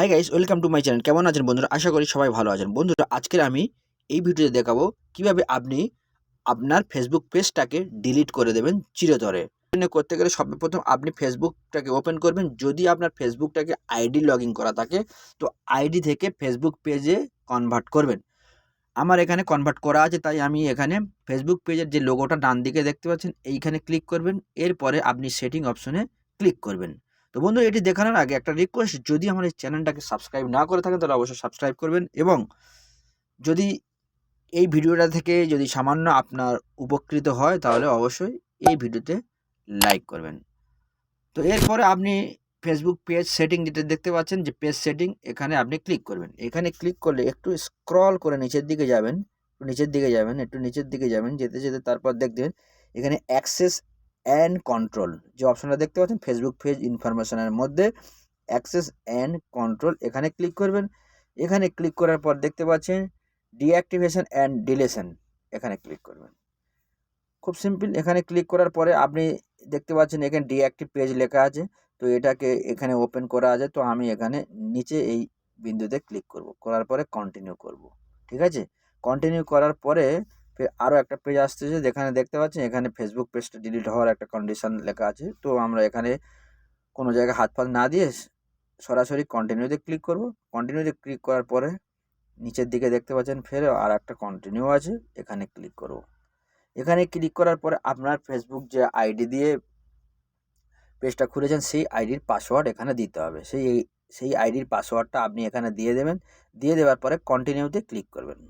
Hi guys welcome to my channel কেমন আছেন বন্ধুরা? আশা করি সবাই ভালো আছেন। বন্ধুরা, আজকের আমি এই ভিডিওতে দেখাবো কীভাবে আপনি আপনার ফেসবুক পেজটাকে ডিলিট করে দেবেন চিরতরে। করতে গেলে সর্বপ্রথম আপনি ফেসবুকটাকে ওপেন করবেন। যদি আপনার ফেসবুকটাকে আইডি লগ করা থাকে, তো আইডি থেকে ফেসবুক পেজে কনভার্ট করবেন। আমার এখানে কনভার্ট করা আছে, তাই আমি এখানে ফেসবুক পেজের যে লোগোটা ডান দিকে দেখতে পাচ্ছেন, এইখানে ক্লিক করবেন। এরপরে আপনি সেটিং অপশনে ক্লিক করবেন। তো বন্ধু, এটি দেখানোর আগে একটা রিকোয়েস্ট যদি আমার এই চ্যানেলটাকে সাবস্ক্রাইব না করে থাকেন, তাহলে অবশ্যই সাবস্ক্রাইব করবেন এবং যদি এই ভিডিওটা থেকে যদি সামান্য আপনার উপকৃত হয়, তাহলে অবশ্যই এই ভিডিওতে লাইক করবেন। তো এরপরে আপনি ফেসবুক পেজ সেটিং যেটা দেখতে পাচ্ছেন, যে পেজ সেটিং এখানে আপনি ক্লিক করবেন। এখানে ক্লিক করলে একটু স্ক্রল করে নিচের দিকে যাবেন, একটু নিচের দিকে যাবেন, একটু নিচের দিকে যাবেন, যেতে যেতে তারপর দেখবেন এখানে অ্যাক্সেস অ্যান্ড কন্ট্রোল যে অপশনটা দেখতে পাচ্ছেন ফেসবুক পেজ ইনফরমেশনের মধ্যে অ্যাক্সেস অ্যান্ড কন্ট্রোল এখানে ক্লিক করবেন। এখানে ক্লিক করার পর দেখতে পাচ্ছেন ডিঅ্যাক্টিভেশন অ্যান্ড ডিলেশন এখানে ক্লিক করবেন। খুব সিম্পল এখানে ক্লিক করার পরে আপনি দেখতে পাচ্ছেন, এখানে ডিঅ্যাক্টিভ পেজ লেখা আছে, তো এটাকে এখানে ওপেন করা আছে, তো আমি এখানে নিচে এই বিন্দুতে ক্লিক করব। করার পরে কন্টিনিউ করব। ঠিক আছে? কন্টিনিউ করার পরে ফের আরও একটা পেজ আসতেছে, যেখানে দেখতে পাচ্ছেন এখানে ফেসবুক পেজটা ডিলিট হওয়ার একটা কন্ডিশন লেখা আছে। তো আমরা এখানে কোনো জায়গায় হাত ফাত না দিয়ে সরাসরি কন্টিনিউতে ক্লিক করব। কন্টিনিউতে ক্লিক করার পরে নিচের দিকে দেখতে পাচ্ছেন ফের আর একটা কন্টিনিউ আছে, এখানে ক্লিক করব। এখানে ক্লিক করার পরে আপনার ফেসবুক যে আইডি দিয়ে পেজটা খুলেছেন, সেই আইডির পাসওয়ার্ড এখানে দিতে হবে। সেই সেই আইডির পাসওয়ার্ডটা আপনি এখানে দিয়ে দেবেন। দিয়ে দেওয়ার পরে কন্টিনিউতে ক্লিক করবেন।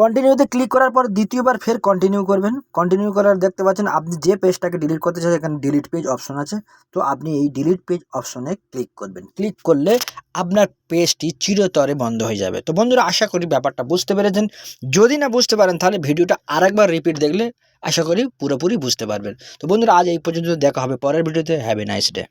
কন্টিনিউতে ক্লিক করার পর দ্বিতীয়বার ফের কন্টিনিউ করবেন। কন্টিনিউ করার দেখতে পাচ্ছেন, আপনি যে পেজটাকে ডিলিট করতে চান এখানে ডিলিট পেজ অপশন আছে। তো আপনি এই ডিলিট পেজ অপশনে ক্লিক করবেন। ক্লিক করলে আপনার পেজটি চিরতরে বন্ধ হয়ে যাবে। তো বন্ধুরা, আশা করি ব্যাপারটা বুঝতে পেরেছেন। যদি না বুঝতে পারেন, তাহলে ভিডিওটা আরেকবার রিপিট দেখলে আশা করি পুরোপুরি বুঝতে পারবেন। তো বন্ধুরা, আজ এই পর্যন্ত দেখা হবে পরের ভিডিওতে। Have a nice day